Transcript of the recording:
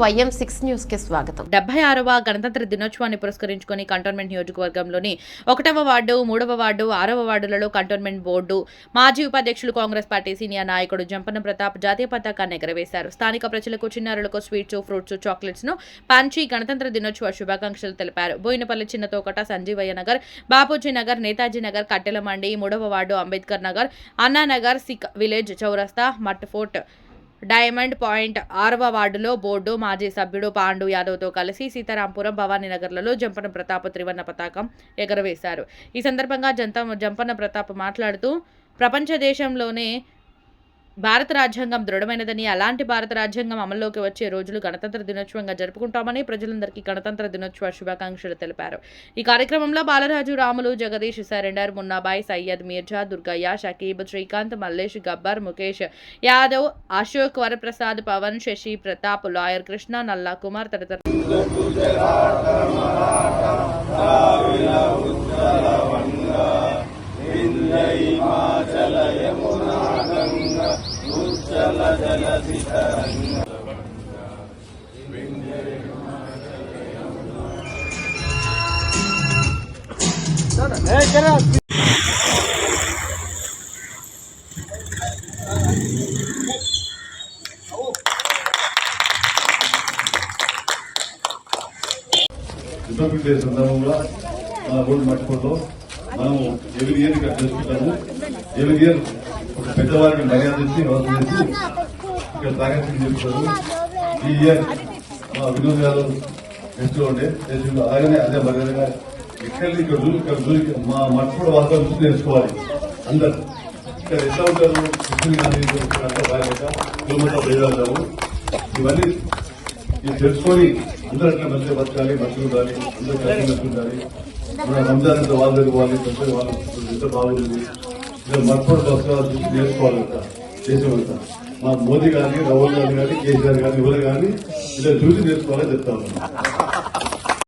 YM six న్యూస్కి స్వాగతం. డెబ్బై ఆరవ గణతంత్ర దినోత్సవాన్ని పురస్కరించుకొని కంటోన్మెంట్ నియోజకవర్గంలోని ఒకటవ వార్డు మూడవ వార్డు ఆరవ వార్డులలో కంటోన్మెంట్ బోర్డు మాజీ ఉపాధ్యక్షులు కాంగ్రెస్ పార్టీ సీనియర్ నాయకుడు జంపన ప్రతాప్ జాతీయ పతాకాన్ని ఎగరవేశారు. స్థానిక ప్రజలకు చిన్నారులకు స్వీట్స్ ఫ్రూట్స్ చాక్లెట్స్ను పంచి గణతంత్ర దినోత్సవ శుభాకాంక్షలు తెలిపారు. బోయినపల్లి చిన్న తోకట సంజీవయ్య నగర్ బాపూజీ నగర్ నేతాజీ నగర్ కట్టెల మండి మూడవ వార్డు అంబేద్కర్ నగర్ అన్నానగర్ సిక్ విలేజ్ చౌరస్తా మట్ ఫోర్ట్ డైమండ్ పాయింట్ ఆరవ వార్డులో బోర్డు మాజీ సభ్యుడు పాండు యాదవ్తో కలిసి సీతారాంపురం భవానీనగర్లలో జంపన ప్రతాప్ త్రివర్ణ పతాకం ఎగరవేశారు. ఈ సందర్భంగా జంత జంపన్న ప్రతాప్ మాట్లాడుతూ ప్రపంచ దేశంలోనే భారత రాజ్యాంగం దృఢమైనదని అలాంటి భారత రాజ్యాంగం అమల్లోకి వచ్చే రోజులు గణతంత్ర దినోత్సవంగా జరుపుకుంటామని ప్రజలందరికీ గణతంత్ర దినోత్సవ శుభాకాంక్షలు తెలిపారు. ఈ కార్యక్రమంలో బాలరాజు రాములు జగదీష్ సరెండర్ మున్నాబాయ్ సయ్యద్ మీర్జా దుర్గయ్య షకీబ్ శ్రీకాంత్ మల్లేష్ గబ్బర్ ముఖేష్ యాదవ్ అశోక్ వరప్రసాద్ పవన్ శశి ప్రతాప్ లాయర్ కృష్ణ నల్లా కుమార్ తదితరులు. Então, beleza, então andamos lá, na lavoura do Marco Rodolfo. మనం ఎవరి ఇయర్ ఇక్కడ చేసుకుంటాము. ఎవరి ఇయర్ ఒక పెద్దవారికి మర్యాద ఇచ్చి వ్యవస్థ చేసి ఇక్కడ తాగత్యం చేస్తారు ఈ ఇయర్ మా వినోద్ యాదవ్ టెస్ట్లో ఉండే. చేసిండు అలాగనే అదే మర్యాదగా ఇక్కడ ఇక్కడ చూసి ఇక్కడ చూసి మా మట్టికోట వాళ్ళతో చూసి నేర్చుకోవాలి. అందరు. ఇక్కడ ఎట్లా ఉంటారు? కృష్ణ గాంధీ అంతా బాగా కిలోమీటర్ భేదాలు ఇవన్నీ ఇది తెలుసుకొని అందరూ అట్లా మంచిగా బతకాలి మంచిగా ఉండాలి అందరూ కలిసి ఉండాలి. రంజాన్ అంతా వాళ్ళ దగ్గర వాళ్ళు ఎంత బాగుంది. ఇలా మర్పడు బస్సు నేర్చుకోవాలి అంతా దేశం మా మోదీ గారిని రాహుల్ గాంధీ కానీ కేసీఆర్ కానీ ఎవరు కానీ ఇలా చూసి నేర్చుకోవాలని చెప్తా ఉన్నాను.